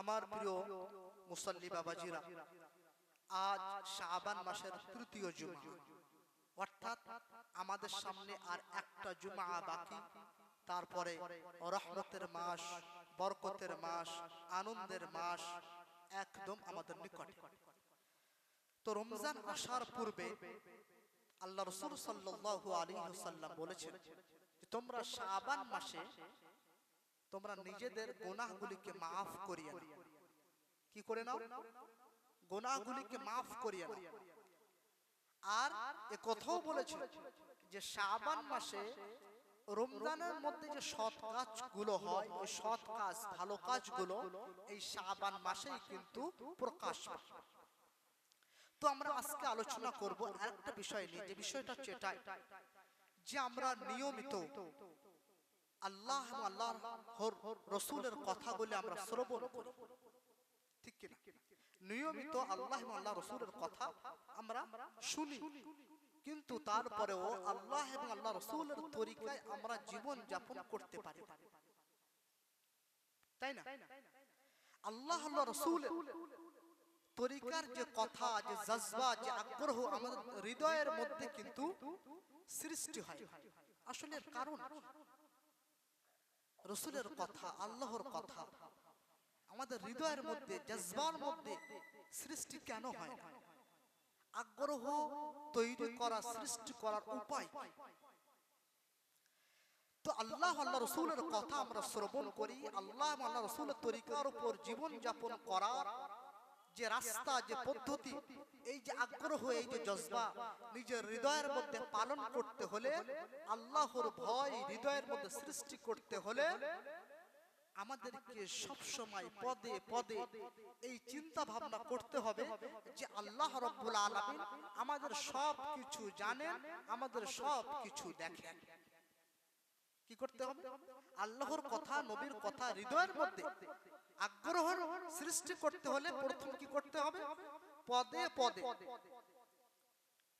আমার প্রিয় মুসল্লি বাবাজিরা আজ শাবান মাসের তৃতীয় জুমা। অর্থাৎ আমাদের সামনে আর একটা জুমা বাকি। তারপরে রহমতের মাস বরকতের মাস আনন্দের মাস একদম আমাদের নিকটে। তো রমজান আসার পূর্বে আল্লাহ রসুল সাল্লাল্লাহু আলাইহি ওয়াসাল্লাম বলেছেন তোমরা শাবান মাসে তোমরা নিজেদের গোনাহগুলিকে মাফ করিয়ে নাও। কি করে নাও? গোনাহগুলিকে মাফ করিয়ে নাও। আর এ কথাও বলেছে যে শাবান মাসে রমজানের মধ্যে যে সৎ কাজগুলো হয় ওই সৎ কাজ ভালো কাজগুলো এই শাবান মাসেই কিন্তু প্রকাশ তো আমরা আজকে আলোচনা করব একটা বিষয় নিয়ে যে বিষয়টা হচ্ছে এটাই যে আমরা নিয়মিত আল্লাহ আল্লাহর রসুলের কথা বলে আমরা শ্রবণ করি। ঠিক কিনা? নিয়মিত আল্লাহ আল্লাহ রসুলের কথা আমরা শুনি। কিন্তু তারপরেও আল্লাহ এবং আল্লাহ রসুলের তরিকায় আমরা জীবন যাপন করতে পারি তাই না? আল্লাহ আল্লাহ রসুল তরিকার যে কথা, যে জজবা, যে আগ্রহ আমাদের হৃদয়ের মধ্যে কিন্তু সৃষ্টি হয়। আসলে কারণ রসুলের কথা আল্লাহর কথা। আমাদের হৃদয়ের মধ্যে জজবার মধ্যে সৃষ্টি কেন হয়? না আগ্রহ তৈরি করা সৃষ্টি করার উপায়। তো আল্লাহ আল্লাহ রসুলের কথা আমরা শ্রবণ করি আল্লাহ আল্লাহ রসুলের তরিকার উপর জীবন যাপন করার যে রাস্তা, যে পদ্ধতি, এই যে আগ্রহ, এই যে জজবা, নিজের হৃদয়ের মধ্যে পালন করতে হলে, আল্লাহর ভয় হৃদয়ের মধ্যে সৃষ্টি করতে হলে, আমাদেরকে সব সময় পদে পদে এই চিন্তা ভাবনা করতে হবে যে আল্লাহ রব্বুল আলামিন আমাদের সব কিছু জানেন, আমাদের সব কিছু দেখেন। কি করতে হবে? আল্লাহর কথা, নবীর কথা হৃদয়ের মধ্যে আগ্রহের সৃষ্টি করতে হলে প্রথম কি করতে হবে? পদে পদে।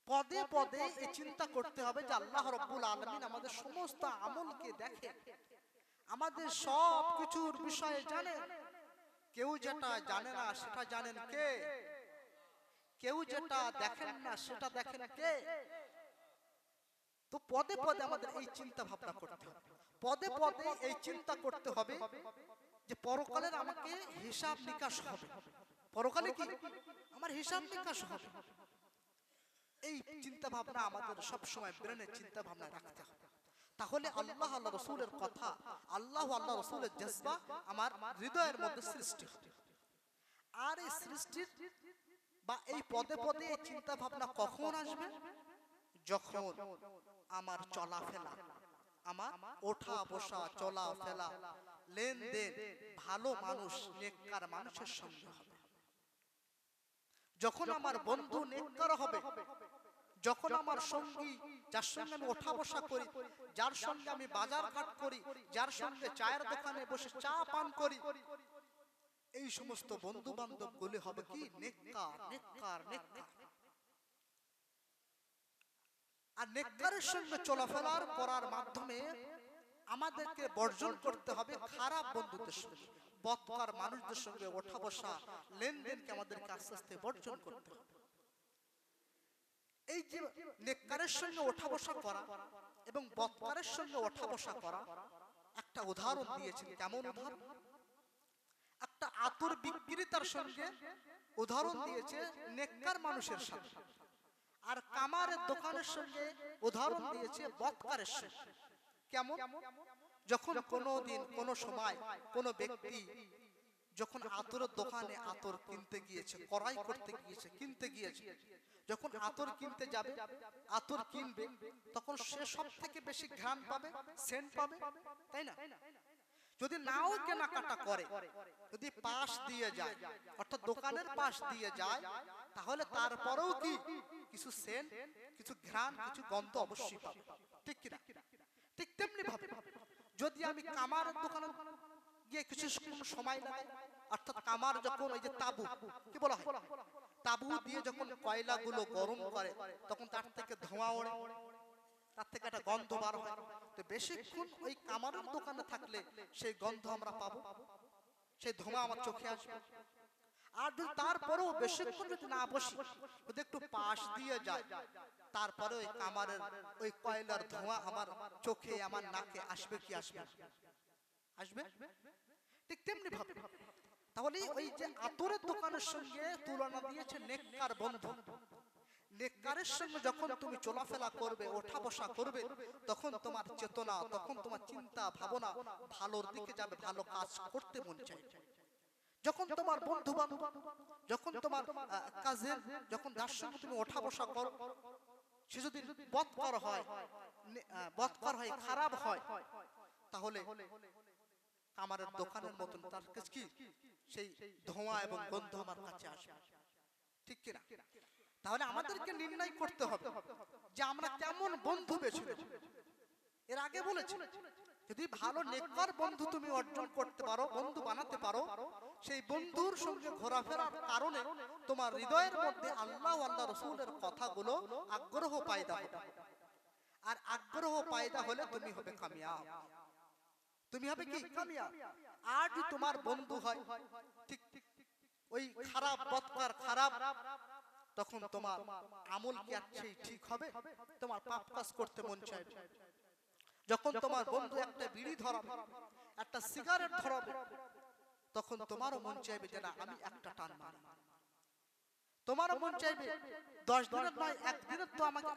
পদে পদে এই চিন্তা করতে হবে যে আল্লাহ রব্বুল আলমিন আমাদের সমস্ত আমলকে দেখে, আমাদের সব কিছুর বিষয়ে জানেন কেউ যেটা জানে না সেটা জানেন কে? কেউ যেটা দেখেন না সেটা দেখেন কে? তো পদে পদে আমাদের এই চিন্তা ভাবনা করতে হবে। পদে পদে এই চিন্তা করতে হবে যে পরকালের আমাকে হিসাব নিকাশ হবে। পরকালে কি? আমার হিসাব নিকাশ হবে। এই চিন্তা ভাবনা আমাদের সব সময় ব্রেনের চিন্তা ভাবনা রাখতে হবে। তাহলে আল্লাহ আল্লাহ রসুলের কথা আল্লাহ আল্লাহ রসুলের জজবা আমার হৃদয়ের মধ্যে সৃষ্টি হবে আর এই সৃষ্টির বা এই পদে পদে এই চিন্তা ভাবনা কখন আসবে? যখন আমার চলাফেরা আমার ওঠা বসা চলা ফেলা লেনদেন ভালো মানুষ নেককার মানুষের সঙ্গে হবে। যখন আমার বন্ধু নেককার হবে যখন আমার সঙ্গী যার সঙ্গে আমি ওঠা বসা করি যার সঙ্গে আমি বাজার ঘাট করি যার সঙ্গে চায়ের দোকানে বসে চা পান করি। এই সমস্ত বন্ধু বান্ধব গুলি হবে কি? নেককার নেককার নেককার। আর নেককারের সঙ্গে চলাফেরার করার মাধ্যমে আমাদেরকে বর্জন করতে হবে খারাপ বন্ধুদের সঙ্গে। বৎকার মানুষদের সঙ্গে ওঠা বসা লেনদেনকে আমাদেরকে আস্তে আস্তে বর্জন করতে হবে। এই যে নেককারের সঙ্গে ওঠা বসা করা এবং বৎকারের সঙ্গে ওঠা বসা করা একটা উদাহরণ দিয়েছেন কেমন উদাহরণ? একটা আতর বিক্রেতার সঙ্গে উদাহরণ দিয়েছে নেককার মানুষের সাথে আর কামারের দোকানের সঙ্গে উদাহরণ দিয়েছে বৎকারের সঙ্গে। কেমন? যখন কোনো দিন কোনো সময় কোনো ব্যক্তি যখন আতরের দোকানে আতর কিনতে গিয়েছে কড়াই করতে গিয়েছে কিনতে গিয়েছে। যখন আতর কিনতে যাবে আতর কিনবে তখন সে সব থেকে বেশি ঘ্রাণ পাবে সেন্ট পাবে তাই না? যদি নাও কেনাকাটা করে যদি পাশ দিয়ে যায় অর্থাৎ দোকানের পাশ দিয়ে যায় তাহলে তারপরেও কি কিছু সেন্ট কিছু ঘ্রাণ কিছু গন্ধ অবশ্যই পাবে। ঠিক কিনা? ঠিক তেমনি ভাবে। যদি আমি কামার দোকানে গিয়ে কিছু সময় লাগে অর্থাৎ কামার যখন ওই যে তাবু, কি বলা হয়? তাবু দিয়ে যখন কয়লাগুলো গরম করে, তখন তার থেকে ধোঁয়া ওড়ে, তার থেকে একটা গন্ধ বার হয়। তো বেশিক্ষণ ওই কামারের দোকানে থাকলে সেই গন্ধ আমরা পাবো, সেই ধোঁয়া আমার চোখে আসবে। আর যদি তারপরেও বেশিক্ষণ যদি না বসি, যদি একটু পাশ দিয়ে যায় তারপরে ওই কামারের ওই কয়লার ধোঁয়া আমার চোখে, আমার নাকে আসবে কি আসবে আসবে? ঠিক তেমনি ভাবে। তাহলে ওই যে আতরের দোকানের সঙ্গে তুলনা দিয়েছে নেককার বন্ধু। নেককারের সঙ্গে যখন তুমি চলাফেরা করবে ওঠা বসা করবে, তখন তোমার চেতনা, তখন তোমার চিন্তা, ভাবনা ভালোর দিকে যাবে, ভালো কাজ করতে মন চাই যখন তোমার বন্ধু বান্ধব যখন তোমার কাজের যখন যার সঙ্গে তুমি ওঠা বসা করো সে যদি বৎকর হয় বৎকর হয়, খারাপ হয়, তাহলে আমাদের দোকানের মতন তার কি? সেই ধোঁয়া এবং গন্ধ আমার কাছে আসবে ঠিক কিনা? তাহলে আমাদেরকে নির্ণয় করতে হবে যে আমরা কেমন বন্ধু বেছে এর আগে বলেছি, যদি ভালো নেককার বন্ধু তুমি অর্জন করতে পারো, বন্ধু বানাতে পারো সেই বন্ধুর সঙ্গে ঘোরাফেরার কারণে তোমার হৃদয়ের মধ্যে আল্লাহ আল্লাহ রসুলের কথাগুলো আগ্রহ পায়দা হবে। আর আগ্রহ পায়দা হলে তুমি হবে কামিয়াব। তুমি হবে কি? কামিয়াব। আর যদি তোমার বন্ধু হয়। ঠিক ওই খারাপ বৎকার, খারাপ তখন তোমার আমল কি আর ঠিক হবে? তোমার পাপ কাজ করতে মন চাইবে যখন তোমার বন্ধু একটা বিড়ি ধরাবে, একটা সিগারেট ধরাবে তখন তোমারও মন চাইবে যে না আমি একটা টান মারি তোমারও মন চাইবে দশ দিনের নয় একদিনের তো আমাকে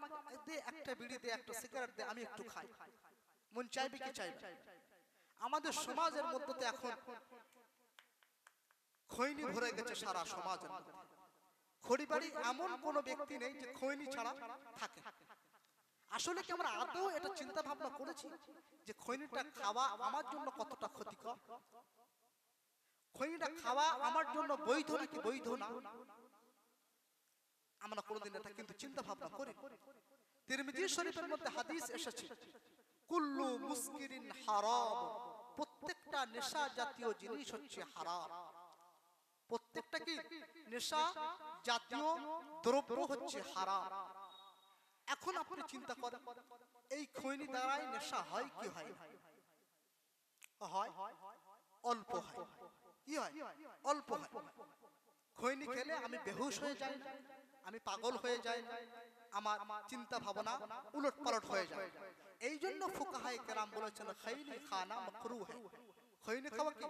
দে একটা বিড়ি দে একটা সিগারেট দে আমি একটু খাই। মন চাইবে কি চাইবে আমাদের সমাজের মধ্যে তো এখন খৈনি ভরে গেছে সারা সমাজের মধ্যে। খড়িবাড়ি এমন কোন ব্যক্তি নেই যে খৈনি ছাড়া থাকে। আসলে কি আমরা আদৌ এটা চিন্তা ভাবনা করেছি যে খৈনিটা খাওয়া আমার জন্য কতটা ক্ষতিকর? খৈনিটা খাওয়া আমার জন্য বৈধ নাকি বৈধ না? আমরা কোনোদিন এটা কিন্তু চিন্তা ভাবনা করি তিরমিজি শরীফের মধ্যে হাদিস এসেছে কুল্লু মুস্কিরিন হারাম। প্রত্যেকটা নেশা জাতীয় জিনিস হচ্ছে হারাম। প্রত্যেকটা কি নেশা জাতীয় দ্রব্য হচ্ছে হারাম। এখন আপনি চিন্তা করেন এই খৈনি দ্বারাই নেশা হয় কি হয়? হয়। অল্প হয়। কি হয়? অল্প খৈনি খেলে আমি বেহুশ হয়ে যাই, আমি পাগল হয়ে যাই, আমার চিন্তা ভাবনা উলট পালট হয়ে যায়। এই জন্য ফুকাহাই কেরাম বলেছেন, খৈনি খানা মকরু হয় খৈনি খাওয়া কি?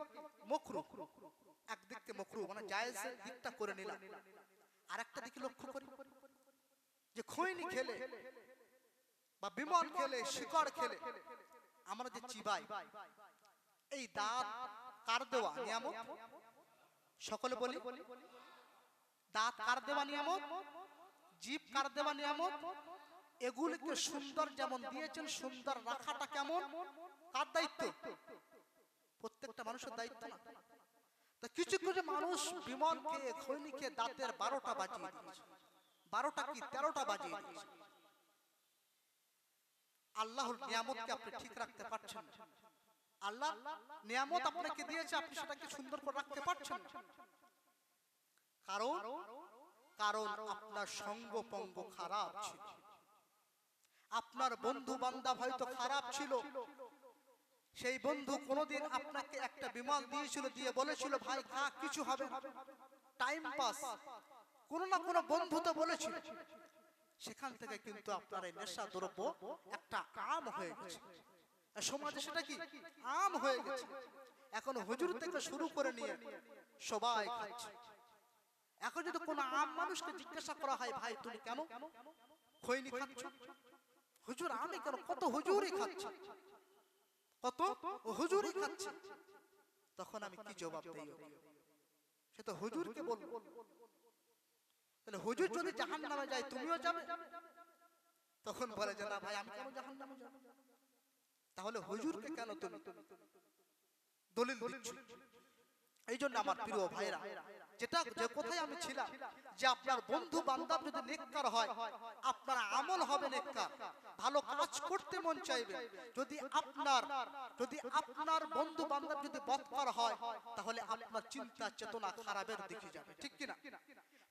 মকরু একদিক থেকে মকরু মানে জায়েজের দিকটা করে নিলাম। আর একটা দিকে লক্ষ্য করি, যে খৈনি খেলে বা বিমল খেলে, শিকড় খেলে, আমরা যে চিবাই, এই দাঁত কার দেওয়া? নিয়ামত? সকলে বলি। দাঁত কার দেওয়া নিয়ামত? জীব কার দেওয়া নিয়ামত? এগুলিকে সুন্দর যেমন দিয়েছেন সুন্দর রাখাটা কেমন? কার দায়িত্ব? প্রত্যেকটা মানুষের দায়িত্ব না। তা কিছু কিছু মানুষ বিমল খেয়ে খৈনি খেয়ে দাঁতের বারোটা বাজিয়ে দিয়েছে। বারোটা কি তেরোটা বাজিয়ে দিয়েছে। আল্লাহর নিয়ামতকে আপনি ঠিক রাখতে পারছেন না। আল্লাহ নিয়ামত আপনাকে দিয়েছে, আপনি সেটাকে সুন্দর করে রাখতে পারছেন কারণ কারণ আপনার সঙ্গ পঙ্গ খারাপ ছিল। আপনার বন্ধু বান্ধব হয়তো খারাপ ছিল। সেই বন্ধু কোনোদিন আপনাকে একটা বিমান দিয়েছিল, দিয়ে বলেছিল, ভাই, খা, কিছু হবে টাইম পাস কোন না কোনো বন্ধু তো বলেছিল। সেখান থেকে কিন্তু আপনার এই নেশা দ্রব্য একটা কাম হয়ে গেছে। সমাজে সেটা কি? আম হয়ে গেছে। এখন হুজুর থেকে শুরু করে নিয়ে সবাই খাচ্ছে। এখন যদি কোনো আম মানুষকে জিজ্ঞাসা করা হয় ভাই তুমি কেন খৈনি খাচ্ছ? হুজুর আমি কেন কত হুজুরই খাচ্ছে? কত? হুজুরই খাচ্ছে। তখন আমি কি জবাব দেই? সে তো হুজুরকে বলব। তাহলে হুজুর যদি জাহান নামে যায় তুমিও যাবে? তখন বলে যে না ভাই আমি কেন জাহান নামে যাব? তাহলে হুজুরকে কেন তুমি দলিল দিচ্ছ? এই জন্য আমার প্রিয় ভাইরা যেটা যে কোথায় আমি ছিলাম যে আপনার বন্ধু বান্ধব যদি নেককার হয় আপনার আমল হবে নেককার। ভালো কাজ করতে মন চাইবে। যদি আপনার যদি আপনার বন্ধু বান্ধব যদি বদকার হয় তাহলে আপনার চিন্তা চেতনা খারাপের দিকে যাবে। ঠিক কিনা?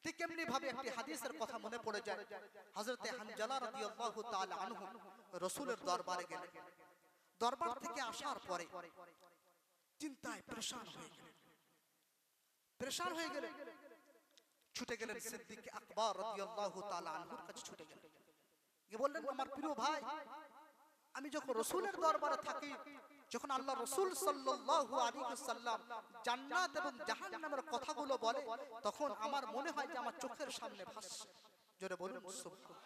ঠিক এমনি ভাবে একটি হাদিসের কথা মনে পড়ে যায়। হযরতে হানজালা রাদিয়াল্লাহু তাআলা আনহু রাসূলের দরবারে গেলেন দরবার থেকে আসার পরে চিন্তায় পরেশান হয়ে গেলেন। পরেশান হয়ে গেলেন। ছুটে গেলেন সিদ্দিক আকবর রাদিয়াল্লাহু তাআলা আনহুর কাছে ছুটে গেলেন। গিয়ে বললেন আমার প্রিয় ভাই আমি যখন রসুলের দরবারে থাকি যখন আল্লাহ রসুল সাল্লাল্লাহু আলাইহি ওয়াসাল্লাম জান্নাত এবং জাহান্নামের কথাগুলো বলে তখন আমার মনে হয় যে আমার চোখের সামনে ভাসছে। জোরে বলুন সুবহান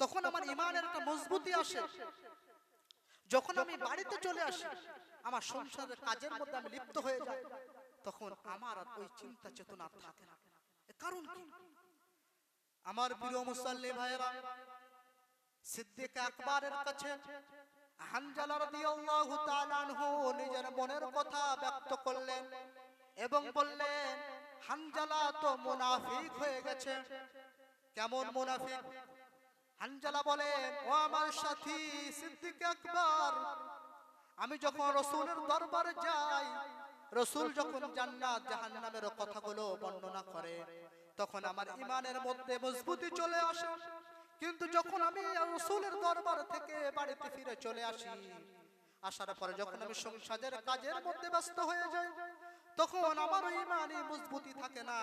তখন আমার ইমানের একটা মজবুতি আসে যখন আমি বাড়িতে চলে আসি আমার সংসারের কাজের মধ্যে আমি লিপ্ত হয়ে যাই। তখন আমার আর ওই চিন্তা চেতনা থাকে না। কারণ কি? আমার প্রিয় মুসল্লি ভাইরা সিদ্দিক আকবরের কাছে হানজালা রাদিয়াল্লাহু তাআলা আনহু নিজের মনের কথা ব্যক্ত করলেন এবং বললেন হানজালা তো মুনাফিক হয়ে গেছে। কেমন মুনাফিক? হানজালা বলেন, ও আমার সাথী সিদ্দিক আকবর, আমি যখন রসুলের দরবারে যাই, রসুল যখন জান্নাত, জাহান্নামের কথাগুলো বর্ণনা করে, তখন আমার ইমানের মধ্যে মজবুতি চলে আসে। কিন্তু যখন আমি রসুলের দরবার থেকে বাড়িতে ফিরে চলে আসি, আসার পরে যখন আমি সংসারের কাজের মধ্যে ব্যস্ত হয়ে যাই, তখন আমার ইমানই মজবুতি থাকে না।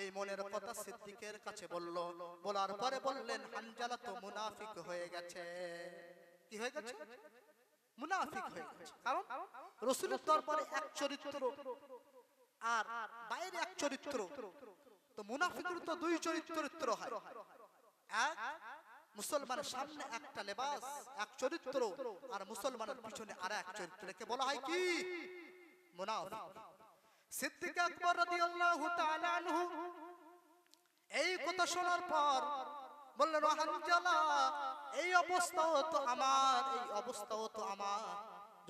এই মনের কথা সিদ্দিকের কাছে বলল। বলার পরে বললেন, হানজালা তো মুনাফিক হয়ে গেছে। কি হয়ে গেছে? মুনাফিক হয়ে গেছে। কারণ রসুলের দরবারে এক চরিত্র আর বাইরে এক চরিত্র। তো মুনাফিকের তো দুই চরিত্র হয়। এক মুসলমানের সামনে একটা লেবাস, এক চরিত্র, আর মুসলমানের পিছনে আর এক চরিত্রকে বলা হয় কি? মুনাফিক। এই কথা শোনার পর বললেন এই অবস্থাও তো আমার, এই অবস্থাও তো আমার।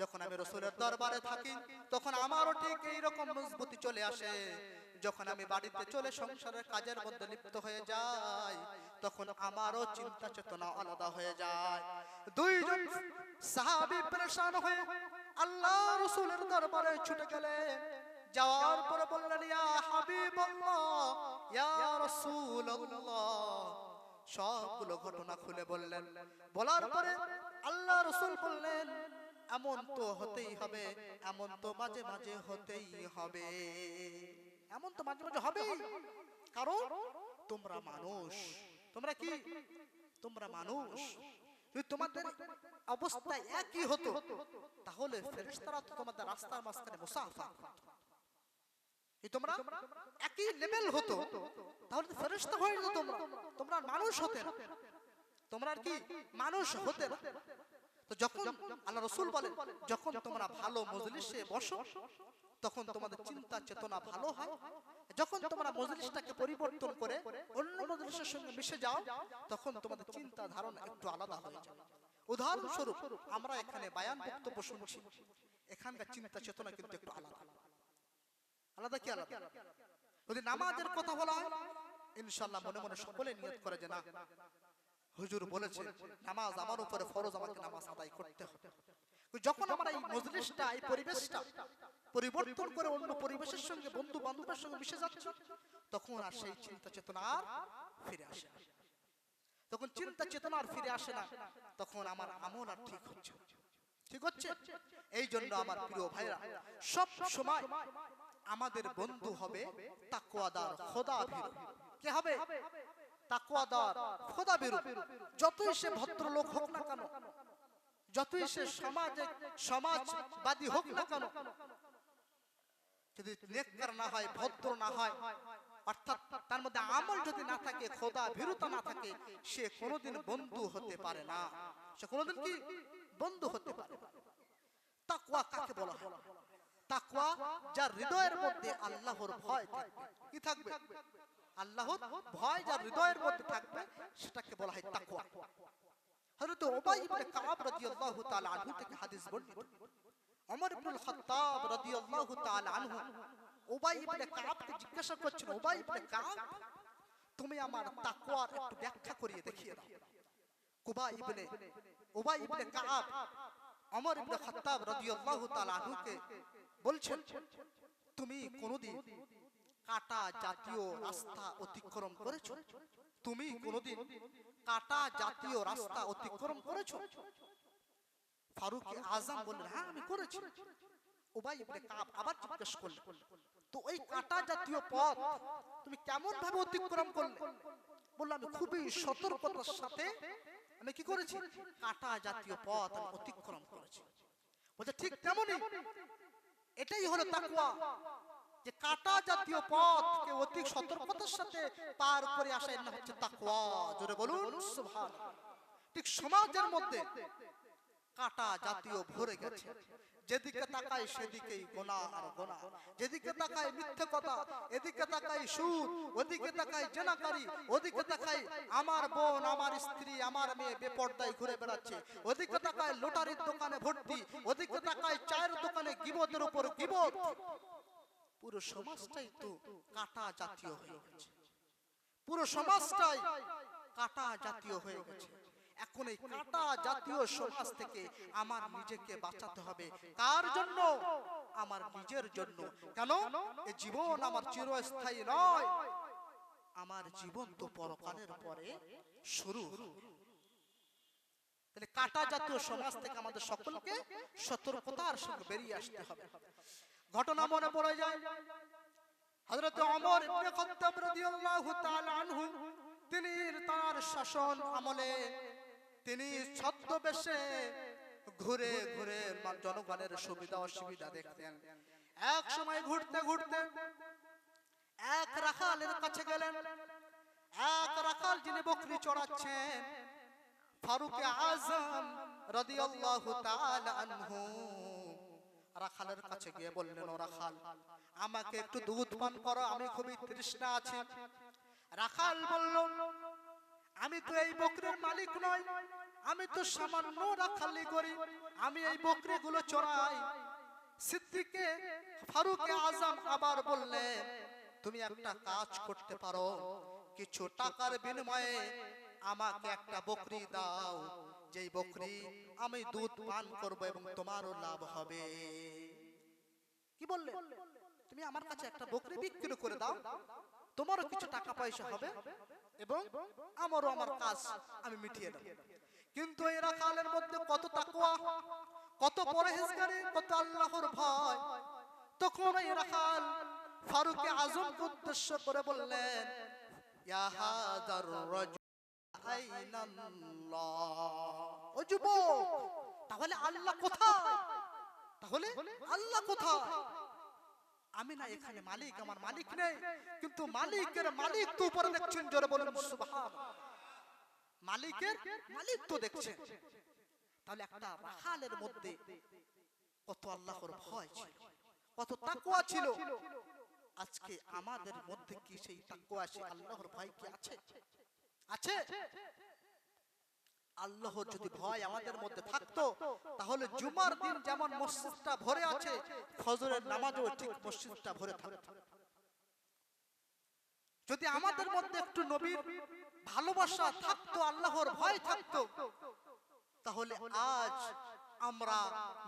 যখন আমি রসুলের দরবারে থাকি, তখন আমারও ঠিক এই রকম মজবুতি চলে আসে। যখন আমি বাড়িতে চলে সংসারের কাজের মধ্যে লিপ্ত হয়ে যাই, তখন আমারও চিন্তা চেতনা আলাদা হয়ে যায়। দুইজন সাহাবী পরেশান হয়ে আল্লাহ রসুলের দরবারে ছুটে গেলেন। যাওয়ার পরে বললেন, ইয়া হাবিবাল্লাহ, ইয়া রাসূলুল্লাহ। সবগুলো ঘটনা খুলে বললেন। বলার পরে আল্লাহ রসুল বললেন, এমন তো হতেই হবে, এমন তো মাঝে মাঝে হতেই হবে। এমন তো মাঝে মাঝে হবে কারণ তোমরা মানুষ। তোমরা কি? তোমরা মানুষ। যদি তোমাদের অবস্থা একই হতো, তাহলে ফেরেশতারা তো তোমাদের রাস্তার মাঝখানে মুসাফা করতো। তোমরা একই লেভেল হতো। তাহলে তো হয়ে যেত তোমরা। তোমরা মানুষ হতে তোমরা আর কি মানুষ হতে তো যখন আল্লাহ রসুল বলেন, যখন তোমরা ভালো মজলিসে বসো, তখন তোমাদের চিন্তা চেতনা ভালো হয়। যখন তোমরা মজলিসটাকে পরিবর্তন করে অন্য মজলিসের সঙ্গে মিশে যাও, তখন তোমাদের চিন্তা ধারণা একটু আলাদা হয়ে যাবে। উদাহরণস্বরূপ, আমরা এখানে বায়ান বক্তব্য শুনছি। এখানকার চিন্তা চেতনা কিন্তু একটু আলাদা। আলাদা কি আলাদা? যদি নামাজের কথা বলা হয় ইনশাল্লাহ মনে মনে সকলে নিয়ত করে যে না হুজুর বলেছে নামাজ আমার উপরে ফরজ আমাকে নামাজ আদায় করতে হবে। যখন আমরা এই মজলিসটা এই পরিবেশটা পরিবর্তন করে অন্য পরিবেশের সঙ্গে বন্ধু বান্ধবের সঙ্গে মিশে যাচ্ছে তখন আর সেই চিন্তা চেতনা আর ফিরে আসে না। তখন চিন্তা চেতনা আর ফিরে আসে না তখন আমার আমল আর ঠিক হচ্ছে ঠিক হচ্ছে। এই জন্য আমার প্রিয় ভাইরা সব সময় আমাদের বন্ধু হবে তাকওয়াদার খোদা কে হবে? তাকওয়াদার খোদা যতই সে ভদ্রলোক হোক না কেন যতই সে সমাজে সমাজবাদী হোক না কেন যদি নেককার না হয় ভদ্র না হয় অর্থাৎ তার মধ্যে আমল যদি না থাকে খোদা ভীরুতা না থাকে সে কোনোদিন বন্ধু হতে পারে না। সে কোনোদিন কি বন্ধু হতে পারে? না। তাকওয়া কাকে বলা হয়? তাকওয়া যার হৃদয়ের মধ্যে আল্লাহর ভয় থাকবে কি থাকবে? আল্লাহর ভয় যার হৃদয়ের মধ্যে থাকবে, সেটাকে বলা হয় তাকওয়া। হযরত উবাই ইবনে কাব রাদিয়াল্লাহু তাআলা আনহু থেকে হাদিস বর্ণিত। ওমর ইবনুল খাত্তাব রাদিয়াল্লাহু তাআলা আনহু উবাই ইবনে কাবকে জিজ্ঞাসা করছেন, উবাই ইবনে কাব তুমি আমার তাকওয়ার একটু ব্যাখ্যা করিয়ে দেখিয়ে দাও। কুবা ইবনে, উবাই ইবনে কাব ওমর ইবনে খাত্তাব রাদিয়াল্লাহু তাআলা আনহুকে বলছেন, তুমি কোনদিন কাটা জাতীয় রাস্তা অতিক্রম করেছ? তুমি কোনদিন কাটা জাতীয় রাস্তা অতিক্রম করেছ? ফারুক আজম বললেন হ্যাঁ আমি করেছি। উবাই ইবনে কাব আবার জিজ্ঞেস করলেন, তো ওই কাটা জাতীয় পথ তুমি কেমন ভাবে অতিক্রম করলে? বললাম, আমি খুবই সতর্কতার সাথে আমি কি করেছি? কাটা জাতীয় পথ আমি অতিক্রম করেছি। বলছে, ঠিক তেমনই এটাই হলো তাকুয়া যে কাটা জাতীয় পথকে অতি সতর্কতার সাথে পার করে আসা এটা হচ্ছে তাকুয়া জোরে বলুন সুবহানাল্লাহ। ঠিক সমাজের মধ্যে কাটা জাতীয় ভরে গেছে। যেদিকে তাকাই সেদিকেই গোনা আর গোনা। যেদিকে তাকাই মিথ্যে কথা, এদিকে তাকাই সুদ, ওদিকে তাকাই জেনাকারী, ওদিকে তাকাই আমার বোন, আমার স্ত্রী, আমার মেয়ে বেপর্দায় ঘুরে বেড়াচ্ছে। ওদিকে তাকাই লোটারির দোকানে ভর্তি, ওদিকে তাকাই চায়ের দোকানে গিবতের উপর গিবত পুরো সমাজটাই তো কাটা জাতীয় হয়ে গেছে। পুরো সমাজটাই কাটা জাতীয় হয়ে গেছে। এখন এই কাটা জাতীয় সমাজ থেকে আমার নিজেকে বাঁচাতে হবে। কার জন্য? আমার নিজের জন্য। কেন? এই জীবন আমার চিরস্থায়ী নয়। আমার জীবন তো পরকালের পরে শুরু। তাহলে কাটা জাতীয় সমাজ থেকে আমাদের সকলকে সতর্কতার সঙ্গে বেরিয়ে আসতে হবে। ঘটনা মনে পড়ে যায়। হযরত ওমর ইবনে খাত্তাব রাদিয়াল্লাহু তাআলা আনহু তিনি তার শাসন আমলে তিনি ছদ্মবেশে ঘুরে ঘুরে জনগণের সুবিধা অসুবিধা দেখতেন। এক সময় ঘুরতে ঘুরতে এক রাখালের কাছে গেলেন। এক রাখাল যিনি বকরি চড়াচ্ছেন, ফারুক আজম তাআলা আনহু। রাখালের কাছে গিয়ে বললেন, ও রাখাল, আমাকে একটু দুধ পান করো, আমি খুবই তৃষ্ণা আছি। রাখাল বলল আমি তো এই বকরির মালিক নই। আমি তো সামান্য রাখালি করি। আমি এই বকরিগুলো চড়াই। সিদ্দিকে ফারুক আজম আবার বললেন তুমি একটা কাজ করতে পারো। কিছু টাকার বিনিময়ে আমাকে একটা বকরি দাও। যেই বকরি আমি দুধ পান করব এবং তোমারও লাভ হবে। কি বললে? তুমি আমার কাছে একটা বকরি বিক্রি করে দাও। তোমারও কিছু টাকা পয়সা হবে। এবং আমারও আমার কাজ আমি মিটিয়ে দেব। কিন্তু এরা রাখালের মধ্যে কত তাকওয়া কত পরহেজগারি কত আল্লাহর ভয়। তখন এই রাখাল ফারুক আজমকে উদ্দেশ্য করে বললেন ইয়া হাদার রাজুল আইনাল্লাহ। ও যুবক তাহলে আল্লাহ কোথায়? তাহলে আল্লাহ কোথায়? আমি না এখানে মালিক আমার মালিক নেই। কিন্তু মালিকের মালিক তো উপরে দেখছেন জোরে বলুন সুবহান। মালিকের মালিক তো দেখছেন। তাহলে একটা রাখালের মধ্যে কত আল্লাহর ভয় ছিল কত তাকওয়া ছিল। আজকে আমাদের মধ্যে কি সেই তাকওয়া সেই আল্লাহর ভয় কি আছে? আছে। আল্লাহর যদি ভয় আমাদের মধ্যে থাকতো তাহলে জুমার দিন যেমন মসজিদটা ভরে আছে ফজরের নামাজও ঠিক মসজিদটা ভরে থাকতো। যদি আমাদের মধ্যে একটু নবীর ভালোবাসা থাকতো আল্লাহর ভয় থাকতো তাহলে আজ আমরা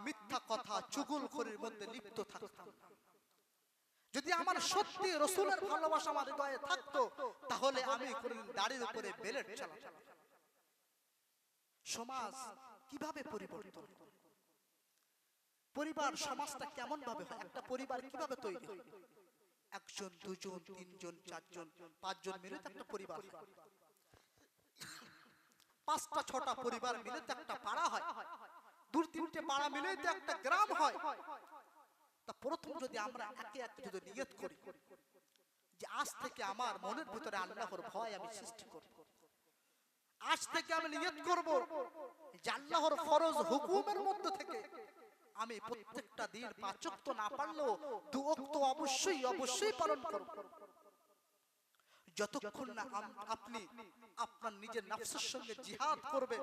মিথ্যা কথা চুগুলখড়ির মধ্যে লিপ্ত থাকতাম। যদি আমার সত্যি রসুলের ভালোবাসা আমার হৃদয়ে থাকতো তাহলে আমি কোনদিন দাড়ির উপরে বেলেট চালাতাম। সমাজ কীভাবে পরিবর্তন? পরিবার, সমাজটা কেমন ভাবে হয়? একটা পরিবার কীভাবে তৈরি হয়? একজন, দুজন, তিনজন, চারজন, পাঁচজন মিলে তো একটা পরিবার পাঁচটা, ছটা পরিবার মিলে তো একটা পাড়া হয়। দু, তিনটে পাড়া মিলে তো একটা গ্রাম হয়। তা প্রথম যদি আমরা একে একে যদি নিয়ত করি, যে আজ থেকে আমার মনের ভিতরে আল্লাহর ভয় আমি সৃষ্টি করব। আজ থেকে আমি নিয়ত করব যে আল্লাহর ফরজ হুকুমের মধ্যে থেকে আমি প্রত্যেকটা দিন পাঁচ ওয়াক্ত না পারলেও দু অবশ্যই অবশ্যই পালন করব। যতক্ষণ না আপনি আপনার নিজের নফসের সঙ্গে জিহাদ করবে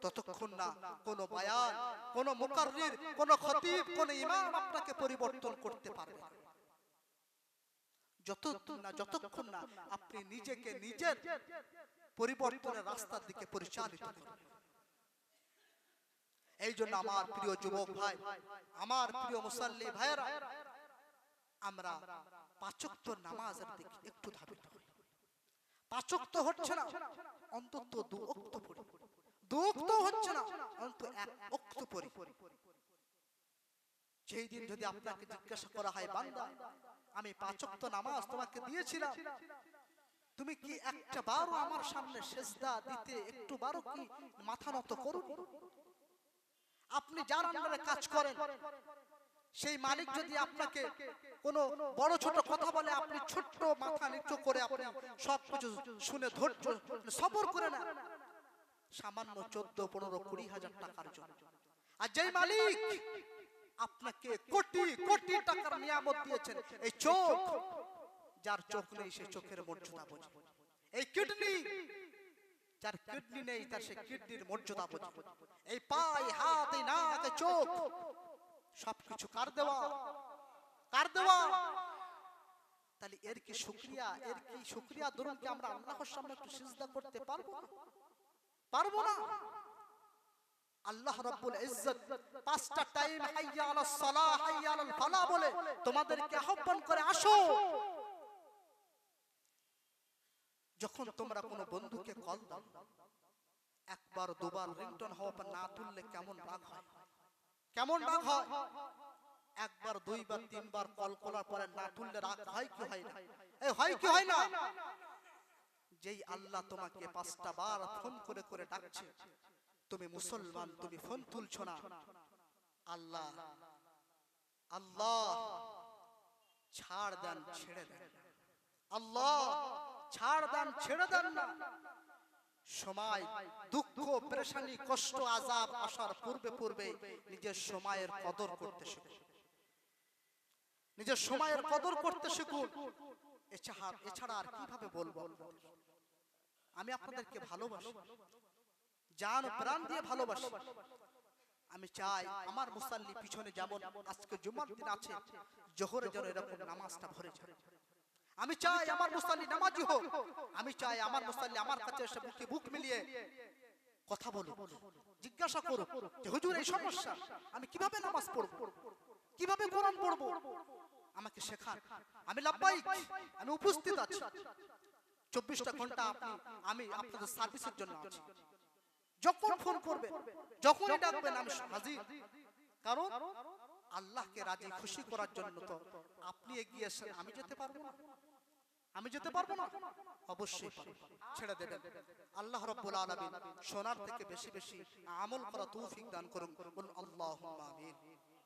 ততক্ষণ না কোন বায়ান কোন মুকাররির কোন খতিব কোন ইমাম আপনাকে পরিবর্তন করতে পারবে। যতক্ষণ না যতক্ষণ না আপনি নিজেকে নিজের পরিবর্তনের রাস্তার দিকে পরিচালিত করবেন এই জন্য আমার প্রিয় যুবক ভাই আমার প্রিয় মুসাল্লি ভাইয়েরা আমরা পাঁচক্ত নামাজের দিকে একটু ধাবিত হই। পাঁচক্ত হচ্ছে না অন্তত দু অক্ত পড়ি। দু অক্ত হচ্ছে না অন্তত এক অক্ত পড়ি। সেই দিন যদি আপনাকে জিজ্ঞাসা করা হয় বান্দা আমি পাঁচক্ত নামাজ তোমাকে দিয়েছিলাম। তুমি কি একটা বারও আমার সামনে সেজদা দিতে একটু বারো কি মাথা নত করুন আপনি যার আন্ডারে কাজ করেন সেই মালিক যদি আপনাকে কোনো বড় ছোট কথা বলে আপনি ছোট্ট মাথা নিচু করে আপনি সবকিছু শুনে ধৈর্য সবর করে না সামান্য চোদ্দ পনেরো কুড়ি হাজার টাকার জন্য। আর যেই মালিক আপনাকে কোটি কোটি টাকার নিয়ামত দিয়েছেন। এই চোখ। যার চোখ নেই সে চোখের মর্যাদা বোঝে। এই কিডনি যার কিডনি নেই তার সে কিডনির মর্যাদা বোঝে। এই পাই হাত এই নাক চোখ সবকিছু কার দেওয়া? কার দেওয়া? তাহলে এর কি শুক্রিয়া? এর কি শুক্রিয়া ধরুন কি আমরা আল্লাহর সামনে একটু সিজদা করতে পারব না? পারব না। আল্লাহ রাব্বুল ইজ্জত পাঁচটা টাইম হাইয়া আলাস সালাহ হাইয়া আলাল ফালাহ বলে তোমাদেরকে আহ্বান করে আসো। যখন তোমরা কোনো বন্ধুকে কল দাও একবার দুবার রিংটন হওয়া পর না তুললে কেমন রাগ হয়? কেমন রাগ হয়? একবার দুইবার তিনবার কল করার পরে না তুললে রাগ হয় কি হয় না? এই হয় কি হয় না? যেই আল্লাহ তোমাকে পাঁচটা বার ফোন করে করে ডাকছে। তুমি মুসলমান তুমি ফোন তুলছো না। আল্লাহ আল্লাহ ছাড় দেন। ছেড়ে দেন। আল্লাহ ছাড় দেন ছেড়ে দেন না। সময়, দুঃখ, পেরেশানি, কষ্ট, আজাব আসার পূর্বে পূর্বে নিজের সময়ের কদর করতে শিখুন। নিজের সময়ের কদর করতে শিখুন। এছাড়া আর কীভাবে বলব? আমি আপনাদেরকে ভালোবাসি। জান প্রাণ দিয়ে ভালোবাসি। আমি চাই আমার মুসাল্লি পিছনে যেমন আজকে জুমার দিন আছে, জোহরে যেন এরকম নামাজটা ভরে যায়। আমি চাই আমার মুসাল্লি নামাজি হোক। আমি চাই আমার মুসাল্লি আমার কাছে এসে বুকে বুক মিলিয়ে কথা বলুক। জিজ্ঞাসা করুক যে, হুজুর, এই সমস্যা, আমি কীভাবে নামাজ পড়ব? কীভাবে কোরআন পড়ব? আমাকে শেখান। আমি লাব্বাইক আমি উপস্থিত আছি। চব্বিশটা ঘণ্টা আপনি, আমি আপনাদের সার্ভিসের জন্য আছি। যখন ফোন করবেন, যখনই ডাকবেন, আমি হাজির। কারণ আল্লাহকে রাজি, খুশি করার জন্য তো আপনি এগিয়ে এসেন আমি যেতে পারব না। আমি যেতে পারব না? অবশ্যই ছেড়ে দেবেন। আল্লাহ রব্বুল আলামিন সোনার থেকে বেশি বেশি আমল করা তৌফিক দান করুন। আল্লাহুম্মা আমিন।